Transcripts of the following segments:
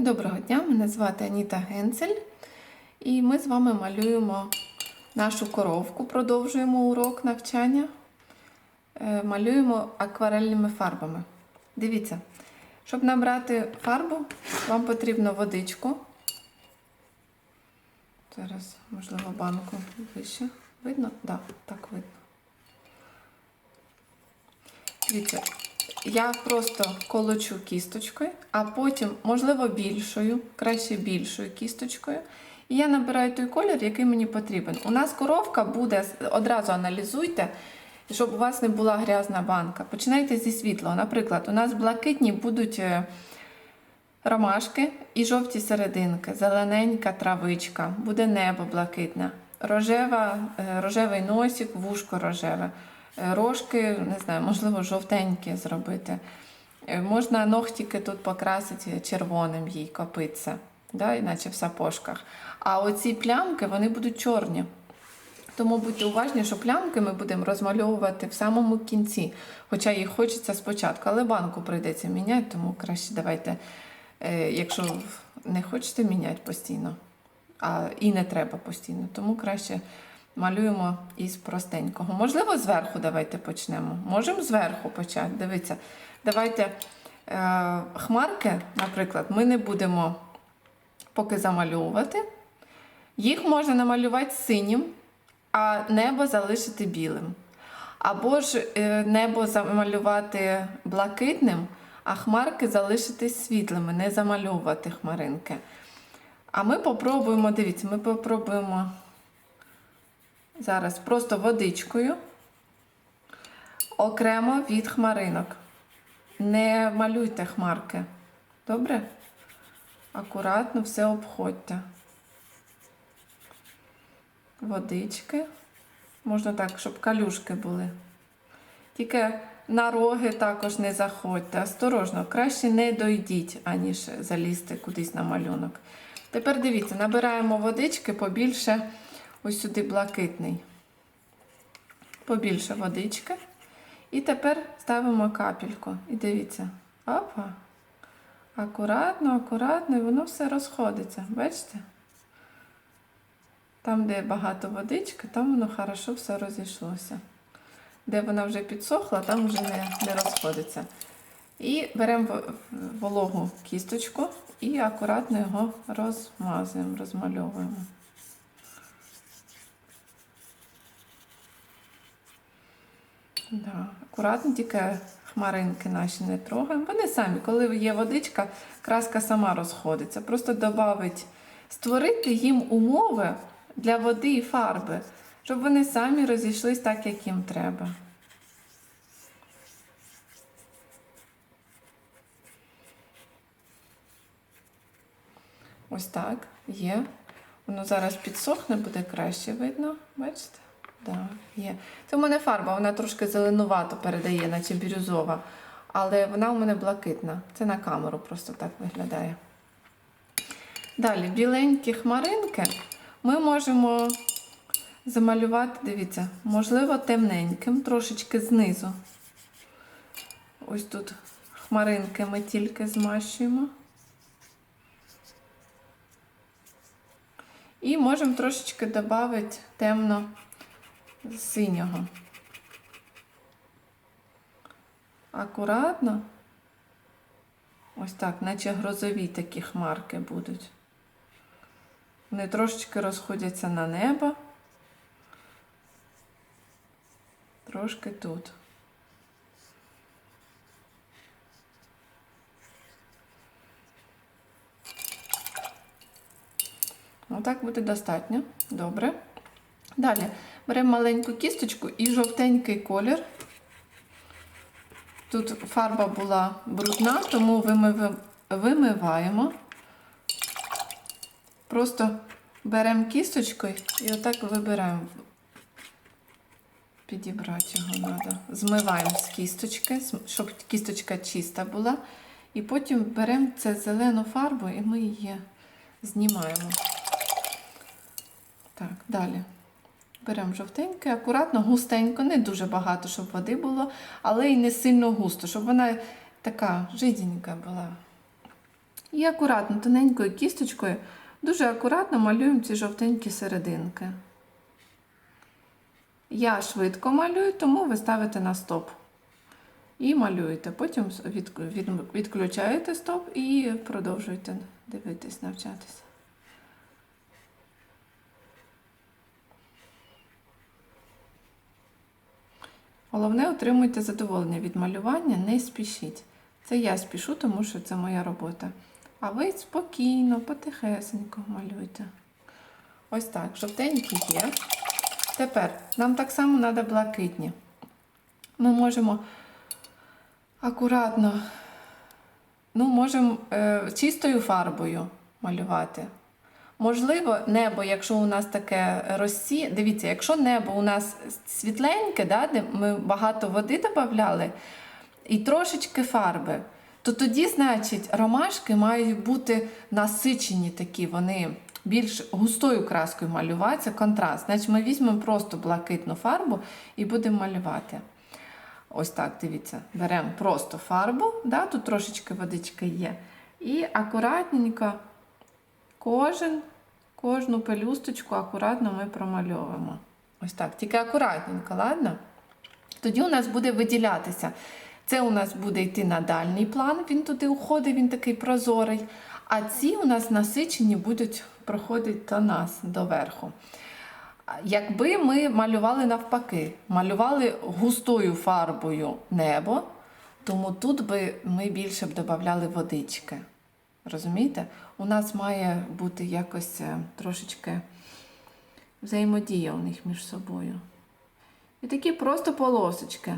Доброго дня, мене звати Аніта Генцель, і ми з вами малюємо нашу коровку, продовжуємо урок навчання. Е, Малюємо акварельними фарбами. Дивіться, щоб набрати фарбу, вам потрібно водичку. Зараз, можливо, банку вище. Видно? Да, так видно. Дивіться, я просто колочу кісточкою, а потім, можливо, більшою, краще більшою кісточкою. І я набираю той колір, який мені потрібен. У нас коровка буде, одразу аналізуйте, щоб у вас не була грязна банка. Починайте зі світлого. Наприклад, у нас блакитні будуть е, ромашки і жовті серединки, зелененька травичка, буде небо блакитне, рожева, е, рожевий носик, вушко рожеве. Е, Рожки, не знаю, можливо, жовтенькі зробити. Е, Можна ногтики тут покрасити червоним їй копиться, да, іначе в сапожках. А оці плямки вони будуть чорні. Тому будьте уважні, що плямки ми будемо розмальовувати в самому кінці. Хоча їх хочеться спочатку, але банку прийдеться міняти, тому краще давайте, е, якщо не хочете міняти постійно, а і не треба постійно, тому краще малюємо із простенького. Можливо, зверху давайте почнемо. Можемо зверху почати. Дивіться, давайте е, хмарки, наприклад, ми не будемо поки замальовувати. Їх можна намалювати синім, а небо залишити білим. Або ж е, небо замалювати блакитним, а хмарки залишити світлими, не замальовувати хмаринки. А ми попробуємо, дивіться, ми попробуємо зараз просто водичкою окремо від хмаринок. Не малюйте хмарки. Добре? Акуратно все обходьте. Водички. Можна так, щоб калюшки були. Тільки на роги також не заходьте. Осторожно, краще не дойдіть, аніж залізти кудись на малюнок. Тепер дивіться, набираємо водички побільше, ось сюди блакитний. Побільше водички. І тепер ставимо капельку. І дивіться. Опа. Акуратно, акуратно, і воно все розходиться. Бачите? Там, де багато водички, там воно хорошо все розійшлося. Де вона вже підсохла, там вже не, не розходиться. І беремо вологу кісточку і акуратно його розмазуємо, розмальовуємо. Да. Акуратно тільки хмаринки наші не трогаємо. Вони самі, коли є водичка, краска сама розходиться. Просто додавить, створити їм умови для води і фарби, щоб вони самі розійшлись так, як їм треба. Ось так, є. Воно зараз підсохне, буде краще видно. Бачите? Так, є. Це в мене фарба, вона трошки зеленувато передає, наче бірюзова. Але вона у мене блакитна. Це на камеру просто так виглядає. Далі, біленькі хмаринки ми можемо замалювати, дивіться, можливо, темненьким, трошечки знизу. Ось тут хмаринки ми тільки змащуємо. І можемо трошечки додати темно синього. Акуратно. Ось так, наче грозові такі хмарки будуть. Вони трошечки розходяться на небо. Трошки тут. Отак буде достатньо. Добре. Далі беремо маленьку кісточку і жовтенький колір. Тут фарба була брудна, тому вимиваємо. Просто беремо кісточкою і отак вибираємо. Підібрати його треба. Змиваємо з кісточки, щоб кісточка чиста була. І потім беремо це зелену фарбу і ми її знімаємо. Так, далі. Беремо жовтеньке, акуратно, густенько, не дуже багато, щоб води було, але і не сильно густо, щоб вона така жиденька була. І акуратно, тоненькою кісточкою, дуже акуратно малюємо ці жовтенькі серединки. Я швидко малюю, тому ви ставите на стоп. І малюєте. Потім від, від, відключаєте стоп і продовжуєте дивитись, навчатися. Головне, отримуйте задоволення від малювання, не спішіть. Це я спішу, тому що це моя робота. А ви спокійно, потихесенько малюйте. Ось так, жовтенькі є. Тепер нам так само треба блакитні. Ми можемо акуратно, ну, можемо е, чистою фарбою малювати. Можливо, небо, якщо у нас таке розсі, дивіться, якщо небо у нас світленьке, да, де ми багато води додавали і трошечки фарби, то тоді, значить, ромашки мають бути насичені такі, вони більш густою краскою малюватися, контраст. Значить, ми візьмемо просто блакитну фарбу і будемо малювати. Ось так, дивіться, беремо просто фарбу, да, тут трошечки водички є. І акуратненько кожен, кожну пелюсточку акуратно ми промальовуємо. Ось так, тільки акуратненько, ладно? Тоді у нас буде виділятися. Це у нас буде йти на дальній план, він туди уходить, він такий прозорий. А ці у нас насичені будуть проходити до нас, доверху. Якби ми малювали навпаки, малювали густою фарбою небо, тому тут би ми більше б додавали водички. Розумієте? У нас має бути якось е, трошечки взаємодія у них між собою. І такі просто полосочки.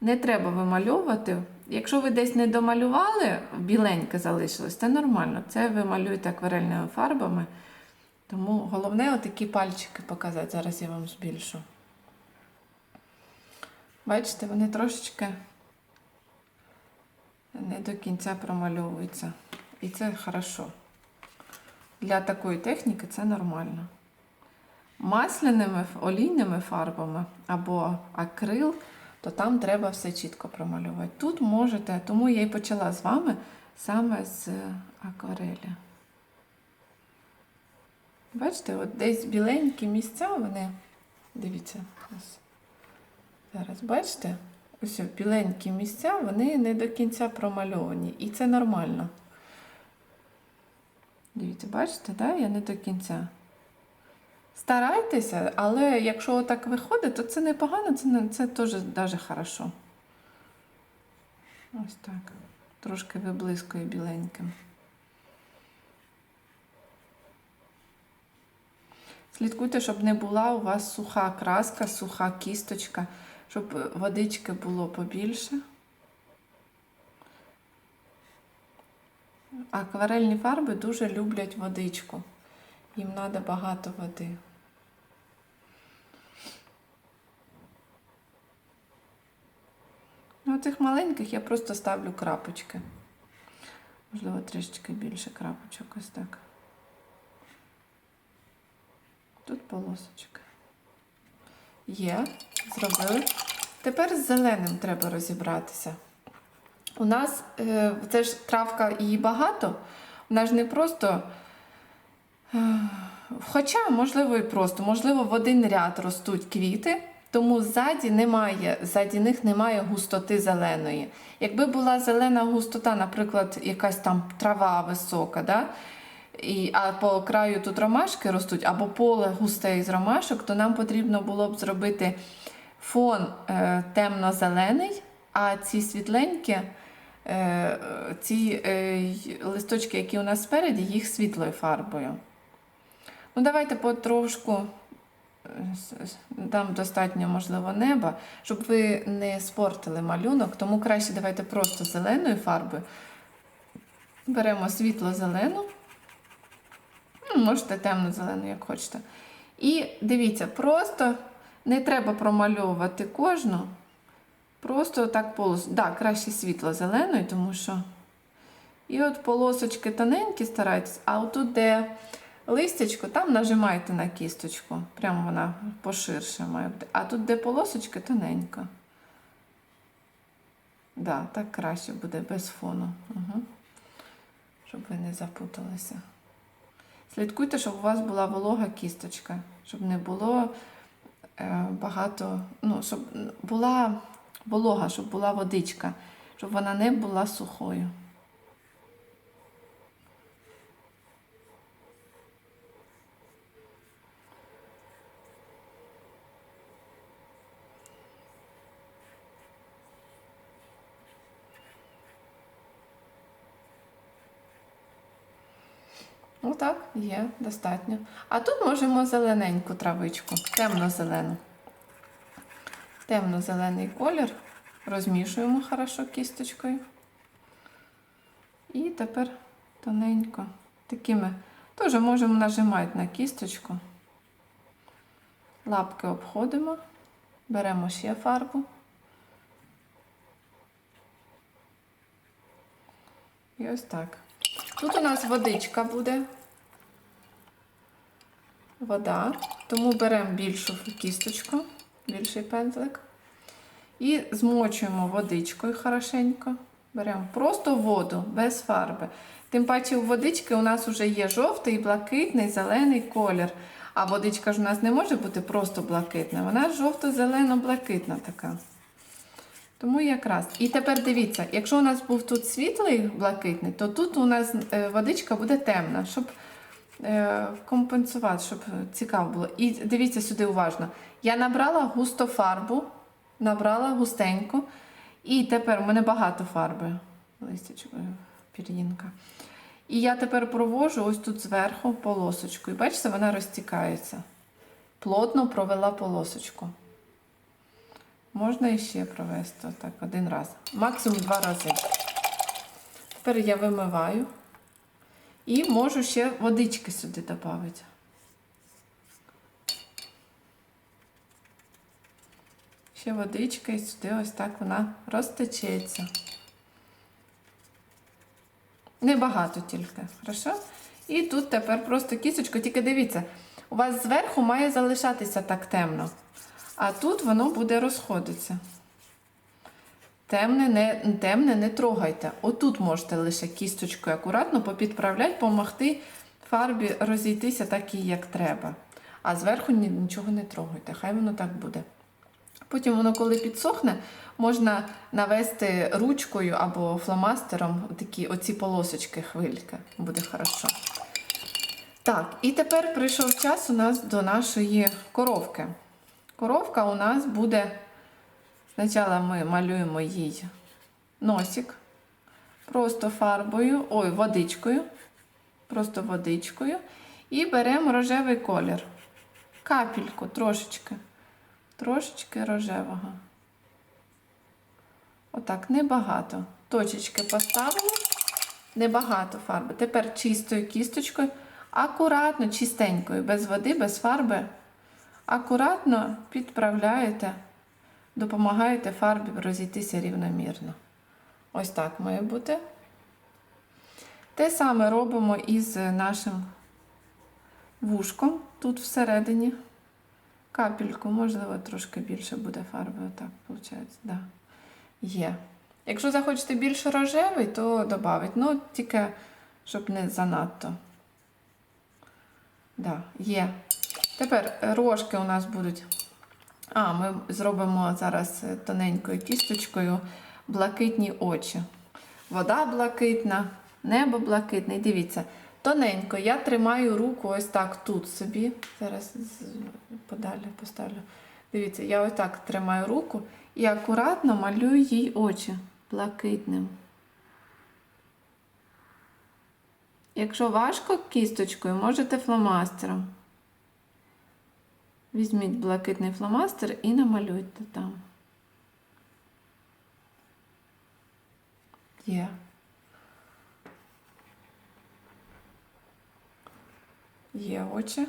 Не треба вимальовувати. Якщо ви десь не домалювали, біленьке залишилось, це нормально. Це ви малюєте акварельними фарбами. Тому головне отакі пальчики показати. Зараз я вам збільшу. Бачите, вони трошечки не до кінця промальовуються. І це хорошо. Для такої техніки це нормально. Масляними олійними фарбами або акрил, то там треба все чітко промалювати. Тут можете, тому я і почала з вами саме з акварелі. Бачите, от десь біленькі місця вони. Дивіться. Зараз бачите? Ось біленькі місця, вони не до кінця промальовані. І це нормально. Дивіться, бачите, да? я не до кінця. Старайтеся, але якщо так виходить, то це непогано, це, не- це теж даже хорошо. Ось так. Трошки виблискує біленьким. Слідкуйте, щоб не була у вас суха краска, суха кісточка, щоб водички було побільше. Акварельні фарби дуже люблять водичку. Їм треба багато води. Ну, цих маленьких я просто ставлю крапочки. Можливо, трішечки більше крапочок, ось так. Тут полосочка. Є, зробили. Тепер з зеленим треба розібратися. У нас е, це ж травка її багато, вона ж не просто. е, Хоча, можливо, і просто, можливо, в один ряд ростуть квіти, тому ззаді немає, ззаді них немає густоти зеленої. Якби була зелена густота, наприклад, якась там трава висока, да? І, а по краю тут ромашки ростуть, або поле густе із ромашок, то нам потрібно було б зробити фон е, темно-зелений, а ці світленькі, ці е, листочки, які у нас спереді, їх світлою фарбою. Ну, давайте потрошку е, дам достатньо, можливо, неба, щоб ви не спортили малюнок, тому краще давайте просто зеленою фарбою. Беремо світло-зелену. Ну, Можете темно-зелену, як хочете. І дивіться, просто не треба промальовувати кожну. Просто так полос. Так, да, краще світло-зеленою, тому що. І от полосочки тоненькі старайтесь, а отут, де листячко, там нажимайте на кісточку. Прямо вона поширше має бути. А тут, де полосочки, тоненько. Да, так краще буде без фону. Угу. щоб ви не запуталися. Слідкуйте, щоб у вас була волога кісточка, щоб не було е, багато, ну, щоб була волога, щоб була водичка, щоб вона не була сухою. Отак, є, достатньо. А тут можемо зелененьку травичку, темно-зелену. Темно-зелений колір. Розмішуємо хорошо кісточкою. І тепер тоненько. Такими теж можемо нажимати на кісточку. Лапки обходимо, беремо ще фарбу. І ось так. Тут у нас водичка буде. Вода. Тому беремо більшу кісточку, більший пензлик. І змочуємо водичкою хорошенько. Беремо просто воду без фарби. Тим паче у водички у нас вже є жовтий, блакитний, зелений колір. А водичка ж у нас не може бути просто блакитна. Вона жовто-зелено-блакитна така. Тому якраз. І тепер дивіться, якщо у нас був тут світлий блакитний, то тут у нас е, водичка буде темна, щоб е, компенсувати, щоб цікаво було. І дивіться сюди уважно. Я набрала густо фарбу, набрала густеньку. І тепер у мене багато фарби. Листячко, пір'їнка. І я тепер провожу ось тут зверху полосочку. І бачите, вона розтікається. Плотно провела полосочку. Можна іще провести отак один раз. Максимум два рази. Тепер я вимиваю і можу ще водички сюди додати. Ще водичка і сюди ось так вона розтечеться. Небагато тільки, хорошо? І тут тепер просто кісточку, тільки дивіться, у вас зверху має залишатися так темно. А тут воно буде розходитися. Темне не, темне не трогайте. Отут можете лише кісточкою акуратно попідправляти, помогти фарбі розійтися так як треба. А зверху нічого не трогайте, хай воно так буде. Потім воно, коли підсохне, можна навести ручкою або фломастером такі оці полосочки хвильки. Буде хорошо. Так, і тепер прийшов час у нас до нашої коровки. Коровка у нас буде. Спочатку ми малюємо їй носик. Просто фарбою, ой, водичкою. Просто водичкою. І беремо рожевий колір. Капельку трошечки. Трошечки рожевого. Отак, небагато. Точечки поставили. Небагато фарби. Тепер чистою кісточкою, акуратно, чистенькою, без води, без фарби. Акуратно підправляєте, допомагаєте фарбі розійтися рівномірно. Ось так має бути. Те саме робимо із нашим вушком тут всередині. Капельку, можливо, трошки більше буде фарби. Отак, виходить, да. Є. Якщо захочете більше рожевий, то додавить. Ну, тільки, щоб не занадто. Да, є. Тепер рожки у нас будуть. А, ми зробимо зараз тоненькою кісточкою блакитні очі. Вода блакитна, небо блакитне. Дивіться, тоненько я тримаю руку ось так тут собі. Зараз подалі поставлю. Дивіться, я ось так тримаю руку і акуратно малюю їй очі блакитним. Якщо важко кісточкою, можете фломастером. Візьміть блакитний фломастер і намалюйте там. Є. Є очі.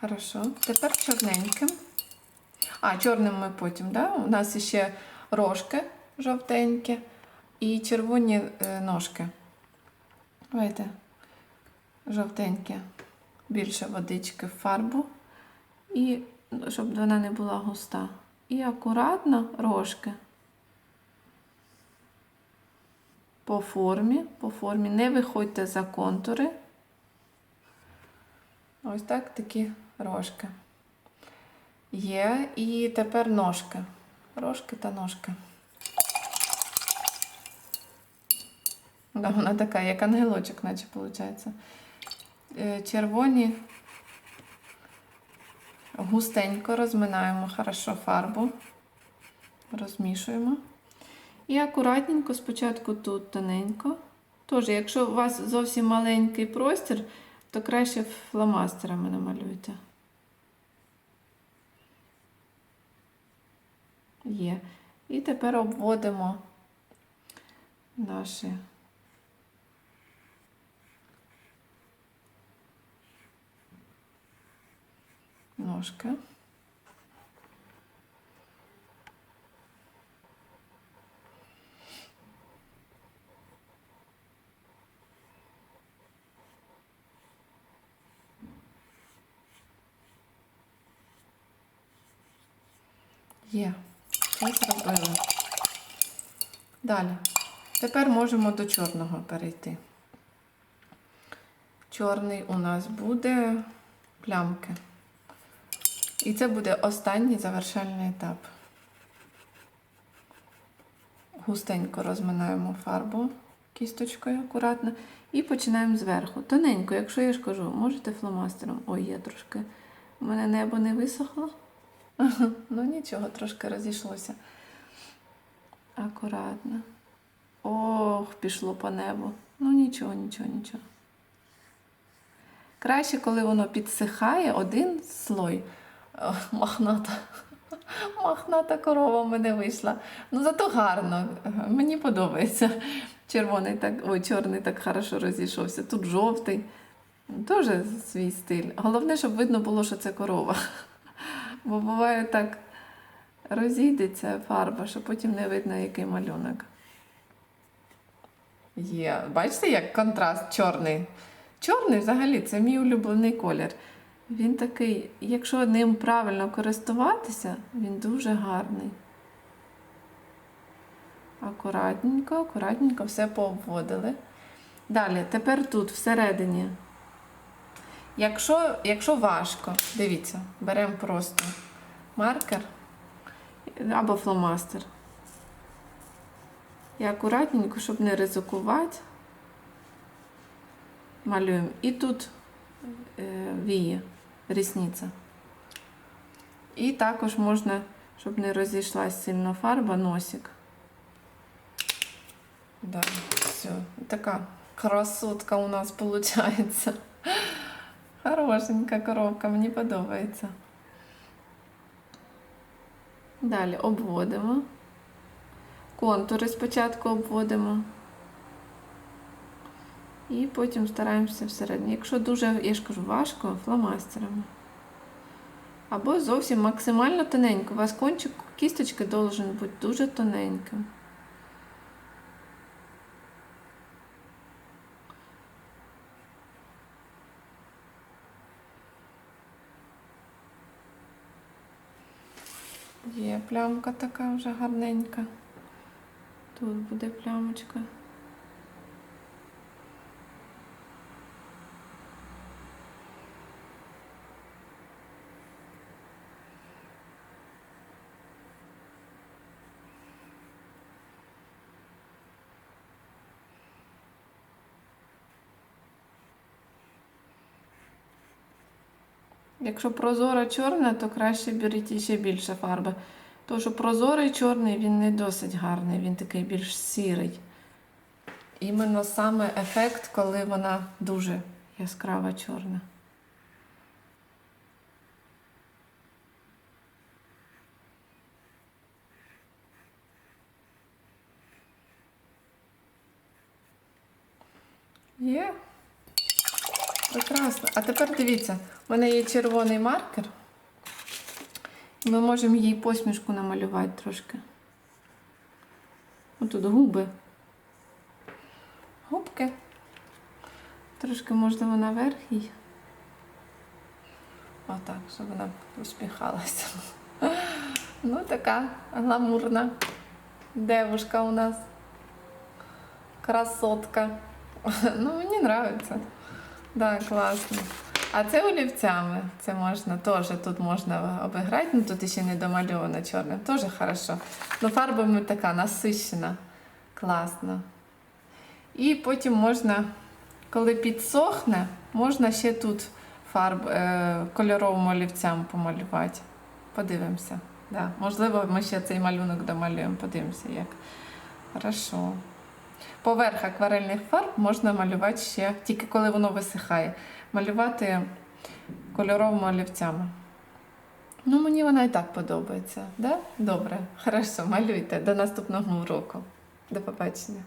Хорошо. Тепер чорненьким. А, чорним ми потім, да? У нас ще рожки жовтенькі і червоні е, ножки. Давайте жовтеньке, більше водички в фарбу, і щоб вона не була густа. І акуратно рожки. По формі, по формі. Не виходьте за контури. Ось так такі рожки. Є. І тепер ножки. Рожки та ножки. Вона така, як ангелочок, наче виходить. Червоні густенько розминаємо хорошо фарбу, розмішуємо. І акуратненько, спочатку тут тоненько. Тож, якщо у вас зовсім маленький простір, то краще фломастерами намалюйте. Є. І тепер обводимо наші ножки. Є. Це зробили. Далі. Тепер можемо до чорного перейти. Чорний у нас буде плямки. І це буде останній завершальний етап. Густенько розминаємо фарбу кісточкою акуратно. І починаємо зверху. Тоненько, якщо я ж кажу, можете фломастером. Ой, є трошки. У мене небо не висохло. Ну нічого, трошки розійшлося. Акуратно. Ох, пішло по небу. Ну нічого, нічого, нічого. Краще, коли воно підсихає, один слой. Махната. Махната корова в мене вийшла. Ну, зато гарно. Мені подобається. Червоний так, ой, чорний так хорошо розійшовся. Тут жовтий. Теж свій стиль. Головне, щоб видно було, що це корова. Бо буває так розійдеться фарба, що потім не видно, який малюнок. Є. Бачите, як контраст чорний. Чорний взагалі це мій улюблений колір. Він такий, якщо ним правильно користуватися, він дуже гарний. Акуратненько, акуратненько все пообводили. Далі, тепер тут, всередині. Якщо, якщо важко, дивіться, беремо просто маркер або фломастер. І акуратненько, щоб не ризикувати, малюємо. І тут е, віє, рісниця. І також можна, щоб не розійшлась сильно фарба, носик. Да, все. Така красотка у нас виходить. Хорошенька коробка, мені подобається. Далі обводимо. Контури спочатку обводимо. І потім стараємося всередині. Якщо дуже, я ж кажу, важко, фломастерами. Або зовсім максимально тоненько. У вас кончик кісточки должен бути дуже тоненьким. Є плямка така вже гарненька. Тут буде плямочка. Якщо прозора чорна, то краще беріть ще більше фарби. Що прозорий чорний він не досить гарний, він такий більш сірий. Іменно саме ефект, коли вона дуже яскрава чорна. Є. Прекрасно. А тепер дивіться, у мене є червоний маркер. Ми можемо їй посмішку намалювати трошки. Отут губи. Губки. Трошки, можливо, наверх їй. Отак, щоб вона усміхалася. Ну, така гламурна девушка у нас. красотка. Ну, мені подобається. Да, класно. А це олівцями. Це можна теж тут можна обіграти. Ну тут ще не домальовано чорним. Теж хорошо. Ну, фарбами така насищена. Класно. І потім можна, коли підсохне, можна ще тут фарб е, кольоровим олівцям помалювати. Подивимося. Да. Можливо, ми ще цей малюнок домалюємо. Подивимося, як. Хорошо. Поверх акварельних фарб можна малювати ще, тільки коли воно висихає, малювати кольоровими олівцями. Ну, мені вона і так подобається. Да? Добре, хорошо, малюйте. До наступного уроку. До побачення.